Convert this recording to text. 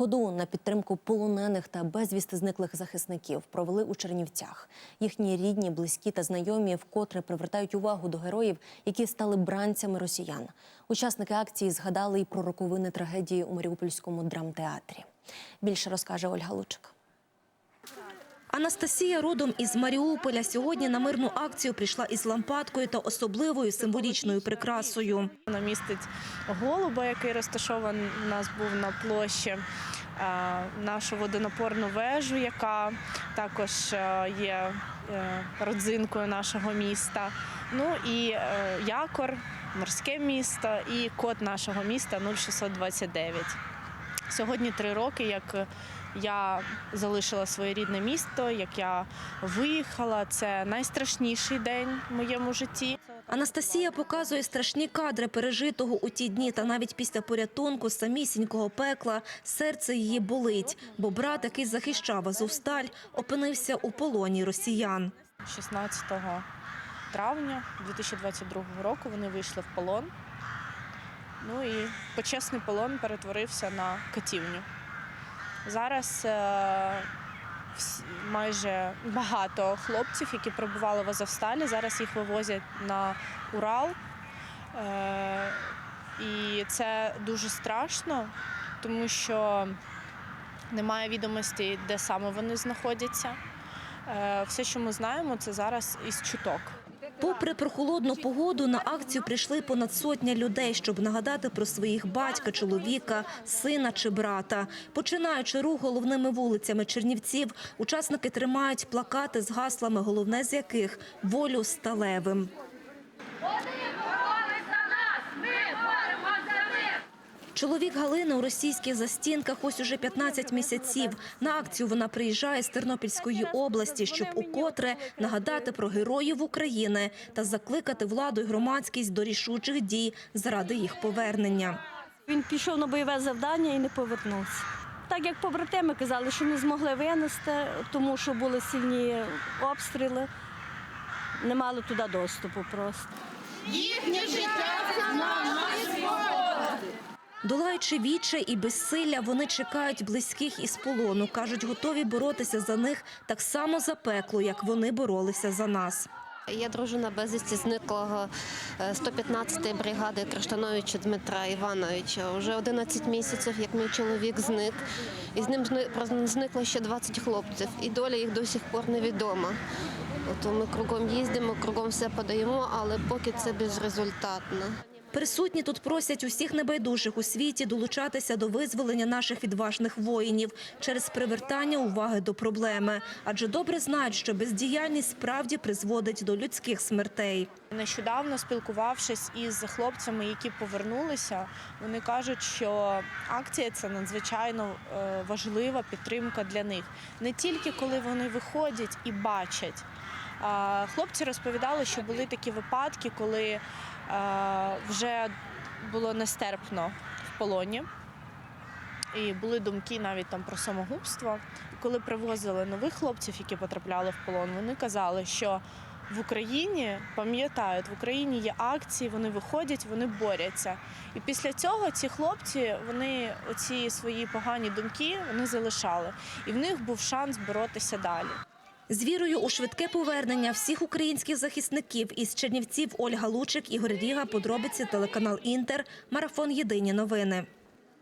Ходу на підтримку полонених та безвісти зниклих захисників провели у Чернівцях. Їхні рідні, близькі та знайомі вкотре привертають увагу до героїв, які стали бранцями росіян. Учасники акції згадали і про роковини трагедії у Маріупольському драмтеатрі. Більше розкаже Ольга Лучик. Анастасія родом із Маріуполя сьогодні на мирну акцію прийшла із лампадкою та особливою символічною прикрасою. Вона містить голуба, який розташований у нас був на площі, е, нашу водонапорну вежу, яка також е, є е, родзинкою нашого міста. Ну і якор, морське місто і код нашого міста 0629. Сьогодні три роки, як я залишила своє рідне місто, як я виїхала. Це найстрашніший день в моєму житті. Анастасія показує страшні кадри пережитого у ті дні, та навіть після порятунку самісінького пекла серце її болить, бо брат, який захищав Азовсталь, опинився у полоні росіян. 16 травня 2022 року вони вийшли в полон. Ну і почесний полон перетворився на катівню. Зараз е, майже багато хлопців, які перебували в Азовсталі, зараз їх вивозять на Урал. Е, і це дуже страшно, тому що немає відомостей, де саме вони знаходяться. Е, Все, що ми знаємо, це зараз із чуток. Попри прохолодну погоду, на акцію прийшли понад сотня людей, щоб нагадати про своїх батька, чоловіка, сина чи брата. Починаючи рух головними вулицями Чернівців, учасники тримають плакати з гаслами, головне з яких волю сталевим. Чоловік Галини у російських застінках ось уже 15 місяців. На акцію вона приїжджає з Тернопільської області, щоб укотре нагадати про героїв України та закликати владу і громадськість до рішучих дій заради їх повернення. Він пішов на бойове завдання і не повернувся. Так як побратими казали, що не змогли винести, тому що були сильні обстріли, не мали туди доступу просто. Долаючи віче і безсилля, вони чекають близьких із полону. Кажуть, готові боротися за них так само запекло, як вони боролися за нас. Я дружина безвісті зниклого е, 115-ї бригади Криштановича Дмитра Івановича. Уже 11 місяців, як мій чоловік зник, і з ним зникло ще 20 хлопців, і доля їх до сих пор невідома. От ми кругом їздимо, кругом все подаємо, але поки це безрезультатно. Присутні тут просять усіх небайдужих у світі долучатися до визволення наших відважних воїнів через привертання уваги до проблеми, адже добре знають, що бездіяльність справді призводить до людських смертей. Нещодавно спілкувавшись із хлопцями, які повернулися, вони кажуть, що акція це надзвичайно е, важлива підтримка для них. Не тільки коли вони виходять і бачать. Хлопці розповідали, що були такі випадки, коли е, вже було нестерпно в полоні. І були думки навіть там про самогубство. Коли привозили нових хлопців, які потрапляли в полон, вони казали, що в Україні пам'ятають, в Україні є акції, вони виходять, вони борються. І після цього ці хлопці, вони оці свої погані думки вони залишали. І в них був шанс боротися далі. З вірою у швидке повернення всіх українських захисників із Чернівців Ольга Лучик, Ігор Ріга, подробиці телеканал Інтер, марафон Єдині новини.